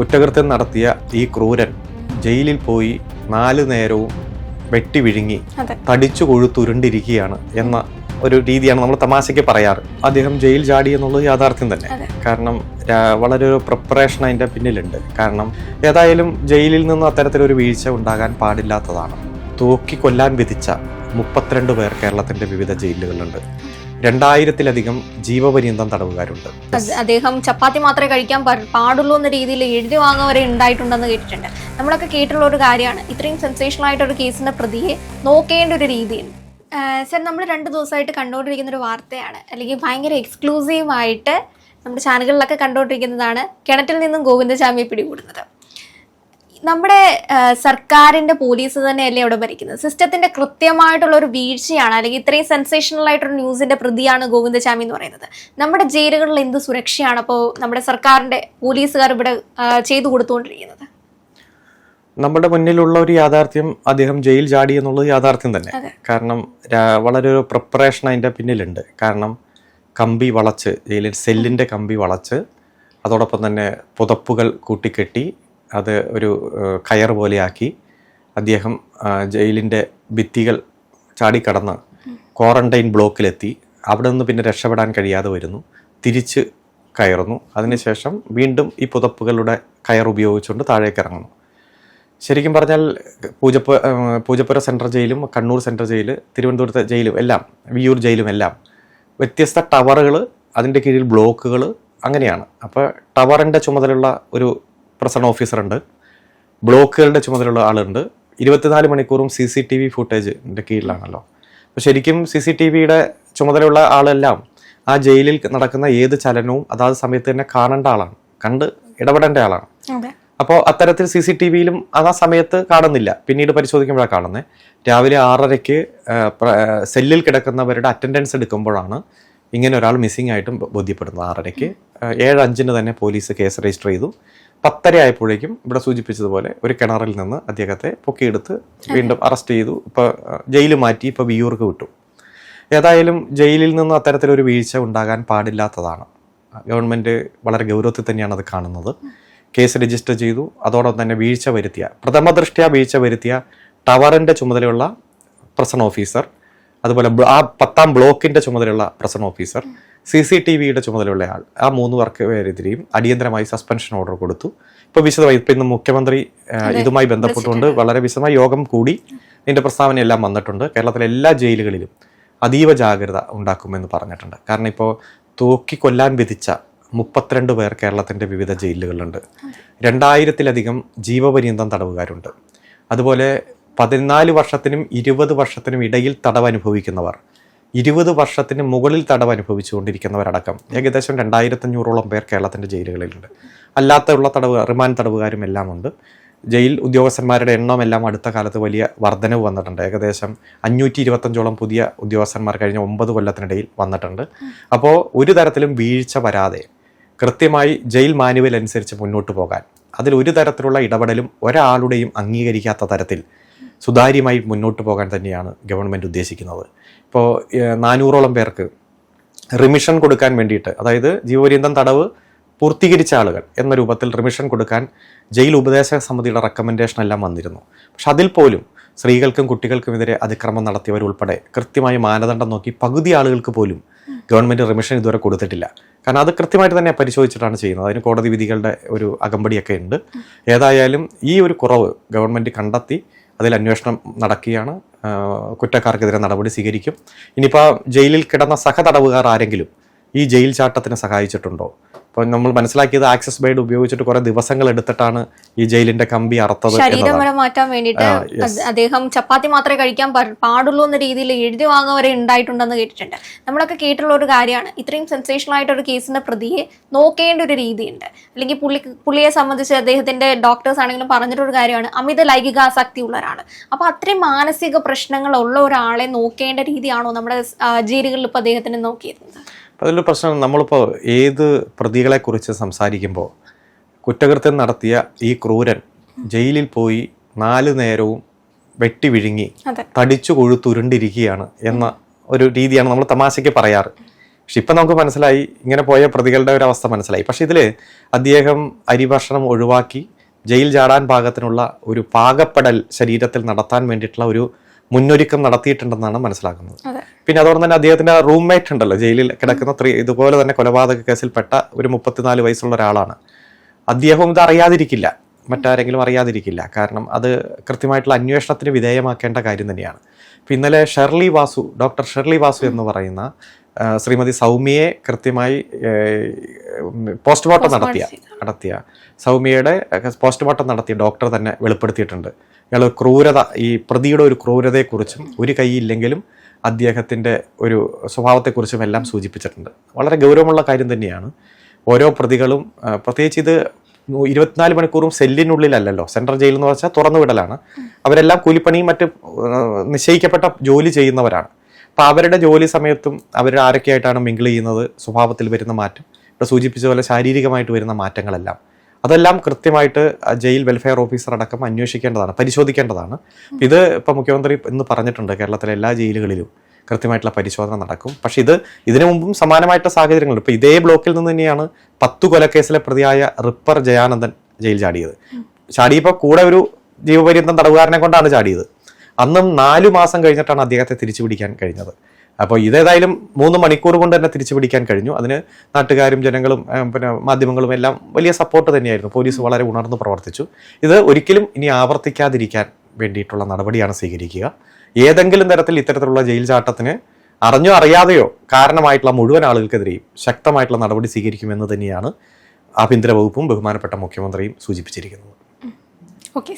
കുറ്റകൃത്യം നടത്തിയ ഈ ക്രൂരൻ ജയിലിൽ പോയി നാല് നേരവും വെട്ടി വിഴുങ്ങി തടിച്ചു കൊഴുത്തുരുണ്ടിരിക്കുകയാണ് എന്ന ഒരു രീതിയാണ് നമ്മൾ തമാശയ്ക്ക് പറയാറ്. അദ്ദേഹം ജയിൽ ചാടി എന്നുള്ളത് യാഥാർത്ഥ്യം തന്നെ. കാരണം വളരെ ഒരു പ്രിപ്പറേഷൻ അതിന്റെ പിന്നിലുണ്ട്. കാരണം ഏതായാലും ജയിലിൽ നിന്ന് അത്തരത്തിലൊരു വീഴ്ച ഉണ്ടാകാൻ പാടില്ലാത്തതാണ്. തൂക്കി കൊല്ലാൻ വിധിച്ച മുപ്പത്തിരണ്ട് പേർ കേരളത്തിന്റെ വിവിധ ജയിലുകളിലുണ്ട്. രണ്ടായിരത്തിലധികം ജീവപര്യന്തം തടവുകാരുണ്ട്. അദ്ദേഹം ചപ്പാത്തി മാത്രമേ കഴിക്കാൻ പാടുള്ളൂ എന്ന രീതിയിൽ എഴുതി വാങ്ങുക വരെ ഉണ്ടായിട്ടുണ്ടെന്ന് കേട്ടിട്ടുണ്ട്. നമ്മളൊക്കെ കേട്ടിട്ടുള്ള ഒരു കാര്യമാണ് ഇത്രയും സെൻസേഷണൽ ആയിട്ട് ഒരു കേസിന്റെ പ്രതിയെ നോക്കേണ്ട ഒരു രീതിയാണ് സർ നമ്മൾ രണ്ട് ദിവസമായിട്ട് കണ്ടുകൊണ്ടിരിക്കുന്ന ഒരു വാർത്തയാണ്. അല്ലെങ്കിൽ ഭയങ്കര എക്സ്ക്ലൂസീവായിട്ട് നമ്മുടെ ചാനലുകളിലൊക്കെ കണ്ടുകൊണ്ടിരിക്കുന്നതാണ് കിണറ്റിൽ നിന്നും ഗോവിന്ദചാമിയെ പിടികൂടുന്നത്. നമ്മുടെ സർക്കാരിന്റെ പോലീസ് തന്നെയല്ലേ അവിടെ ഭരിക്കുന്നത്? സിസ്റ്റത്തിന്റെ കൃത്യമായിട്ടുള്ള ഒരു വീഴ്ചയാണ് അല്ലെങ്കിൽ ഇത്രയും സെൻസേഷണൽ ആയിട്ടൊരു ന്യൂസിന്റെ പ്രതിയാണ് ഗോവിന്ദചാമി എന്ന് പറയുന്നത്. നമ്മുടെ ജയിലുകളിൽ എന്ത് സുരക്ഷയാണ് അപ്പോൾ നമ്മുടെ സർക്കാരിന്റെ പോലീസുകാർ ഇവിടെ ചെയ്തു കൊടുത്തുകൊണ്ടിരിക്കുന്നത്? നമ്മുടെ മുന്നിലുള്ള ഒരു യാഥാർത്ഥ്യം അദ്ദേഹം ജയിൽ ചാടി എന്നുള്ളത് യാഥാർത്ഥ്യം തന്നെ. കാരണം വളരെ ഒരു പ്രിപ്പറേഷൻ അതിന്റെ പിന്നിലുണ്ട്. കാരണം കമ്പി വളച്ച് ജയിലിൽ സെല്ലിന്റെ കമ്പി വളച്ച് അതോടൊപ്പം തന്നെ പുതപ്പുകൾ കൂട്ടിക്കെട്ടി അത് ഒരു കയർ പോലെയാക്കി അദ്ദേഹം ജയിലിന്റെ ഭിത്തികൾ ചാടിക്കടന്ന് ക്വാറന്റൈൻ ബ്ലോക്കിലെത്തി. അവിടെ നിന്ന് പിന്നെ രക്ഷപ്പെടാൻ കഴിയാതെ വരുന്നു. തിരിച്ച് കയറുന്നു. അതിനുശേഷം വീണ്ടും ഈ പുതപ്പുകളുടെ കയർ ഉപയോഗിച്ചുകൊണ്ട് താഴേക്ക് ഇറങ്ങുന്നു ശരിക്കും പറഞ്ഞാൽ പൂജപ്പുര പൂജപ്പുര സെൻട്രൽ ജയിലും കണ്ണൂർ സെൻട്രൽ ജയിൽ തിരുവനന്തപുരത്തെ ജയിലും എല്ലാം വിയൂർ ജയിലും എല്ലാം വ്യത്യസ്ത ടവറുകൾ അതിന്റെ കീഴിൽ ബ്ലോക്കുകൾ അങ്ങനെയാണ്. അപ്പോൾ ടവറിന്റെ ചുമതലയുള്ള ഒരു പ്രസൺ ഓഫീസറുണ്ട്. ബ്ലോക്കുകളുടെ ചുമതലയുള്ള ആളുണ്ട്. ഇരുപത്തിനാല് മണിക്കൂറും സി സി ടി വി ഫുട്ടേജിന്റെ കീഴിലാണല്ലോ. അപ്പോൾ ശരിക്കും സി സി ടി വിയുടെ ചുമതലയുള്ള ആളെല്ലാം ആ ജയിലിൽ നടക്കുന്ന ഏത് ചലനവും അതാത് സമയത്ത് തന്നെ കാണേണ്ട ആളാണ്. കണ്ട് ഇടപെടേണ്ട ആളാണ്. അപ്പോൾ അത്തരത്തിൽ സി സി ടി വിയിലും അത് ആ സമയത്ത് കാണുന്നില്ല. പിന്നീട് പരിശോധിക്കുമ്പോഴാണ് കാണുന്നത് രാവിലെ ആറരയ്ക്ക് സെല്ലിൽ കിടക്കുന്നവരുടെ അറ്റൻഡൻസ് എടുക്കുമ്പോഴാണ് ഇങ്ങനെ ഒരാൾ മിസ്സിംഗ് ആയിട്ടും ബോധ്യപ്പെടുന്നത്. ആറരയ്ക്ക് ഏഴ് അഞ്ചിന് തന്നെ പോലീസ് കേസ് രജിസ്റ്റർ ചെയ്തു. പത്തര ആയപ്പോഴേക്കും ഇവിടെ സൂചിപ്പിച്ചതുപോലെ ഒരു കിണറിൽ നിന്ന് അദ്ദേഹത്തെ പൊക്കിയെടുത്ത് വീണ്ടും അറസ്റ്റ് ചെയ്തു. ഇപ്പോൾ ജയിലിൽ മാറ്റി ഇപ്പോൾ വിയൂർക്ക് വിട്ടു. ഏതായാലും ജയിലിൽ നിന്ന് അത്തരത്തിലൊരു വീഴ്ച ഉണ്ടാകാൻ പാടില്ലാത്തതാണ്. ഗവൺമെന്റ് വളരെ ഗൗരവത്തിൽ തന്നെയാണ് അത് കാണുന്നത്. കേസ് രജിസ്റ്റർ ചെയ്തു. അതോടൊപ്പം തന്നെ വീഴ്ച വരുത്തിയ പ്രഥമ ദൃഷ്ട്യാ വീഴ്ച വരുത്തിയ ടവറിന്റെ ചുമതലയുള്ള പ്രസൺ ഓഫീസർ അതുപോലെ ആ പത്താം ബ്ലോക്കിന്റെ ചുമതലയുള്ള prison officer C C T വിയുടെ ചുമതലയുള്ള ആൾ. ആ മൂന്ന് വർക്ക് പേരെതിരെയും അടിയന്തരമായി സസ്പെൻഷൻ ഓർഡർ കൊടുത്തു. ഇപ്പൊ വിശദമായി ഇപ്പൊ ഇന്ന് മുഖ്യമന്ത്രി ഇതുമായി ബന്ധപ്പെട്ടുകൊണ്ട് വളരെ വിശദമായി യോഗം കൂടി ഇതിന്റെ പ്രസ്താവനയെല്ലാം വന്നിട്ടുണ്ട്. കേരളത്തിലെ എല്ലാ ജയിലുകളിലും അതീവ ജാഗ്രത ഉണ്ടാക്കുമെന്ന് പറഞ്ഞിട്ടുണ്ട്. കാരണം ഇപ്പോൾ തൂക്കി കൊല്ലാൻ വിധിച്ച മുപ്പത്തിരണ്ട് പേർ കേരളത്തിന്റെ വിവിധ ജയിലുകളിലുണ്ട്. രണ്ടായിരത്തിലധികം ജീവപര്യന്തം തടവുകാരുണ്ട്. അതുപോലെ പതിനാല് വർഷത്തിനും ഇരുപത് വർഷത്തിനും ഇടയിൽ തടവ് അനുഭവിക്കുന്നവർ ഇരുപത് വർഷത്തിന് മുകളിൽ തടവ് അനുഭവിച്ചുകൊണ്ടിരിക്കുന്നവരടക്കം ഏകദേശം രണ്ടായിരത്തഞ്ഞൂറോളം പേർ കേരളത്തിന്റെ ജയിലുകളിലുണ്ട്. അല്ലാത്തുള്ള തടവ് റിമാൻഡ് തടവുകാരും എല്ലാം ഉണ്ട് ജയിൽ ഉദ്യോഗസ്ഥന്മാരുടെ എണ്ണം എല്ലാം അടുത്ത കാലത്ത് വലിയ വർധനവ് വന്നിട്ടുണ്ട്. ഏകദേശം അഞ്ഞൂറ്റി ഇരുപത്തഞ്ചോളം പുതിയ ഉദ്യോഗസ്ഥന്മാർ കഴിഞ്ഞ ഒമ്പത് കൊല്ലത്തിനിടയിൽ വന്നിട്ടുണ്ട്. അപ്പോൾ ഒരു തരത്തിലും വീഴ്ച വരാതെ കൃത്യമായി ജയിൽ മാനുവൽ അനുസരിച്ച് മുന്നോട്ട് പോകാൻ അതിൽ ഒരു തരത്തിലുള്ള ഇടപെടലും ഒരാളുടെയും അംഗീകരിക്കാത്ത തരത്തിൽ സുതാര്യമായി മുന്നോട്ട് പോകാൻ തന്നെയാണ് ഗവൺമെന്റ് ഉദ്ദേശിക്കുന്നത്. ഇപ്പോൾ നാനൂറോളം പേർക്ക് റിമിഷൻ കൊടുക്കാൻ വേണ്ടിയിട്ട് അതായത് ജീവപര്യന്തം തടവ് പൂർത്തീകരിച്ച ആളുകൾ എന്ന രൂപത്തിൽ റിമിഷൻ കൊടുക്കാൻ ജയിൽ ഉപദേശക സമിതിയുടെ റെക്കമെൻഡേഷൻ എല്ലാം വന്നിരുന്നു. പക്ഷെ അതിൽ പോലും സ്ത്രീകൾക്കും കുട്ടികൾക്കുമെതിരെ അതിക്രമം നടത്തിയവരുൾപ്പെടെ കൃത്യമായ മാനദണ്ഡം നോക്കി പകുതി ആളുകൾക്ക് പോലും ഗവൺമെന്റ് റിമിഷൻ ഇതുവരെ കൊടുത്തിട്ടില്ല. കാരണം അത് കൃത്യമായിട്ട് തന്നെ പരിശോധിച്ചിട്ടാണ് ചെയ്യുന്നത്. അതിന് കോടതി വിധികളുടെ ഒരു അകമ്പടിയൊക്കെ ഉണ്ട്. ഏതായാലും ഈ ഒരു കുറവ് ഗവൺമെന്റ് കണ്ടെത്തി അതിൽ അന്വേഷണം നടക്കുകയാണ്. കുറ്റക്കാർക്കെതിരെ നടപടി സ്വീകരിക്കും. ഇനിയിപ്പോൾ ജയിലിൽ കിടന്ന സഹതടവുകാർ ആരെങ്കിലും ഈ ജയിൽ ചാട്ടത്തിന് സഹായിച്ചിട്ടുണ്ടോ? അപ്പോൾ നമ്മൾ മനസ്സിലാക്കിയത് ആക്സസ് ബൈഡ് ഉപയോഗിച്ചിട്ട് കുറെ ദിവസങ്ങൾ എടുത്തിട്ടാണ് ഈ ജയിലിന്റെ കമ്പി അറുത്തത് ശരീരം വരെ മാറ്റാൻ വേണ്ടിയിട്ട് അദ്ദേഹം ചപ്പാത്തി മാത്രമേ കഴിക്കാൻ പാടുള്ളൂ എന്ന രീതിയിൽ എഴുതി വാങ്ങുക വരെ ഉണ്ടായിട്ടുണ്ടെന്ന് കേട്ടിട്ടുണ്ട്. നമ്മളൊക്കെ കേട്ടിട്ടുള്ള ഒരു കാര്യമാണ് ഇത്രയും സെൻസേഷണൽ ആയിട്ട് ഒരു കേസിന്റെ പ്രതിയെ നോക്കേണ്ട ഒരു രീതിയുണ്ട്. അല്ലെങ്കിൽ പുള്ളി പുള്ളിയെ സംബന്ധിച്ച് അദ്ദേഹത്തിന്റെ ഡോക്ടേഴ്സ് ആണെങ്കിലും പറഞ്ഞിട്ടൊരു കാര്യമാണ് അമിത ലൈംഗികാസക്തി ഉള്ളവരാണ്. അപ്പൊ അത്രയും മാനസിക പ്രശ്നങ്ങൾ ഉള്ള ഒരാളെ നോക്കേണ്ട രീതിയാണോ നമ്മുടെ ജയിലുകളിൽ ഇപ്പൊ അദ്ദേഹത്തിന് നോക്കിയിരുന്നത്? അതിലൊരു പ്രശ്നം നമ്മളിപ്പോൾ ഏത് പ്രതികളെക്കുറിച്ച് സംസാരിക്കുമ്പോൾ കുറ്റകൃത്യം നടത്തിയ ഈ ക്രൂരൻ ജയിലിൽ പോയി നാല് നേരവും വെട്ടി വിഴുങ്ങി തടിച്ചു കൊഴുത്തുരുണ്ടിരിക്കുകയാണ് എന്ന ഒരു രീതിയാണ് നമ്മൾ തമാശയ്ക്ക് പറയാറ്. പക്ഷെ ഇപ്പം നമുക്ക് മനസ്സിലായി ഇങ്ങനെ പോയ പ്രതികളുടെ ഒരു അവസ്ഥ മനസ്സിലായി. പക്ഷെ ഇതിൽ അദ്ദേഹം അരിഭക്ഷണം ഒഴിവാക്കി ജയിൽ ചാടാൻ പാകത്തിനുള്ള ഒരു പാകപ്പെടൽ ശരീരത്തിൽ നടത്താൻ വേണ്ടിയിട്ടുള്ള ഒരു മുന്നൊരുക്കം നടത്തിയിട്ടുണ്ടെന്നാണ് മനസ്സിലാക്കുന്നത്. പിന്നെ അതുകൊണ്ട് തന്നെ അദ്ദേഹത്തിന്റെ റൂംമേറ്റ് ഉണ്ടല്ലോ ജയിലിൽ കിടക്കുന്ന ത്രീ ഇതുപോലെ തന്നെ കൊലപാതക കേസിൽപ്പെട്ട ഒരു മുപ്പത്തിനാല് വയസ്സുള്ള ഒരാളാണ്. അദ്ദേഹവും ഇത് അറിയാതിരിക്കില്ല. മറ്റാരെങ്കിലും അറിയാതിരിക്കില്ല. കാരണം അത് കൃത്യമായിട്ടുള്ള അന്വേഷണത്തിന് വിധേയമാക്കേണ്ട കാര്യം തന്നെയാണ്. ഇപ്പം ഇന്നലെ Shirley Vasu doctor Shirley Vasu എന്ന് പറയുന്ന ശ്രീമതി സൗമ്യയെ കൃത്യമായി പോസ്റ്റ്മോർട്ടം നടത്തിയ നടത്തിയ സൗമ്യയുടെ പോസ്റ്റ്മോർട്ടം നടത്തിയ ഡോക്ടർ തന്നെ വെളിപ്പെടുത്തിയിട്ടുണ്ട്. ഇയാൾ ക്രൂരത ഈ പ്രതിയുടെ ഒരു ക്രൂരതയെക്കുറിച്ചും ഒരു കൈയില്ലെങ്കിലും അദ്ദേഹത്തിന്റെ ഒരു സ്വഭാവത്തെക്കുറിച്ചും എല്ലാം സൂചിപ്പിച്ചിട്ടുണ്ട്. വളരെ ഗൗരവമുള്ള കാര്യം തന്നെയാണ്. ഓരോ പ്രതികളും പ്രത്യേകിച്ച് ഇത് ഇരുപത്തിനാല് മണിക്കൂറും സെല്ലിനുള്ളിലല്ലല്ലോ. സെൻട്രൽ ജയിൽ എന്ന് വെച്ചാൽ തുറന്നുവിടലാണ്. അവരെല്ലാം കൂലിപ്പണിയും മറ്റ് നിശ്ചയിക്കപ്പെട്ട ജോലി ചെയ്യുന്നവരാണ്. അപ്പോൾ അവരുടെ ജോലി സമയത്തും അവർ ആരൊക്കെയായിട്ടാണ് മിങ്കിൾ ചെയ്യുന്നത് സ്വഭാവത്തിൽ വരുന്ന മാറ്റം. ഇവിടെ സൂചിപ്പിച്ച പോലെ ശാരീരികമായിട്ട് വരുന്ന മാറ്റങ്ങളെല്ലാം. അതെല്ലാം കൃത്യമായിട്ട് ജയിൽ വെൽഫെയർ ഓഫീസർ അടക്കം അന്വേഷിക്കേണ്ടതാണ് പരിശോധിക്കേണ്ടതാണ്. ഇത് ഇപ്പം മുഖ്യമന്ത്രി ഇന്ന് പറഞ്ഞിട്ടുണ്ട് കേരളത്തിലെ എല്ലാ ജയിലുകളിലും കൃത്യമായിട്ടുള്ള പരിശോധന നടക്കും. പക്ഷേ ഇത് ഇതിനു മുമ്പും സമാനമായിട്ടുള്ള സാഹചര്യങ്ങളുണ്ട്. ഇപ്പോൾ ഇതേ ബ്ലോക്കിൽ നിന്ന് തന്നെയാണ് പത്തു കൊലക്കേസിലെ പ്രതിയായ റിപ്പർ ജയാനന്ദൻ ജയിൽ ചാടിയത്. ചാടിയപ്പോൾ കൂടെ ഒരു ജീവപര്യന്തം തടവുകാരനെ കൊണ്ടാണ് ചാടിയത്. അന്നും നാലു മാസം കഴിഞ്ഞിട്ടാണ് അദ്ദേഹത്തെ തിരിച്ചു പിടിക്കാൻ കഴിഞ്ഞത്. അപ്പോൾ ഇതേതായാലും മൂന്ന് മണിക്കൂർ കൊണ്ട് തന്നെ തിരിച്ചു പിടിക്കാൻ കഴിഞ്ഞു. അതിന് നാട്ടുകാരും ജനങ്ങളും പിന്നെ മാധ്യമങ്ങളും എല്ലാം വലിയ സപ്പോർട്ട് തന്നെയായിരുന്നു. പോലീസ് വളരെ ഉണർന്നു പ്രവർത്തിച്ചു. ഇത് ഒരിക്കലും ഇനി ആവർത്തിക്കാതിരിക്കാൻ വേണ്ടിയിട്ടുള്ള നടപടിയാണ് സ്വീകരിക്കുക. ഏതെങ്കിലും തരത്തിൽ ഇത്തരത്തിലുള്ള ജയിൽ ചാട്ടത്തിന് അറിഞ്ഞോ അറിയാതെയോ കാരണമായിട്ടുള്ള മുഴുവൻ ആളുകൾക്കെതിരെയും ശക്തമായിട്ടുള്ള നടപടി സ്വീകരിക്കുമെന്ന് തന്നെയാണ് ആഭ്യന്തര വകുപ്പും ബഹുമാനപ്പെട്ട മുഖ്യമന്ത്രിയും സൂചിപ്പിച്ചിരിക്കുന്നത്. ഓക്കെ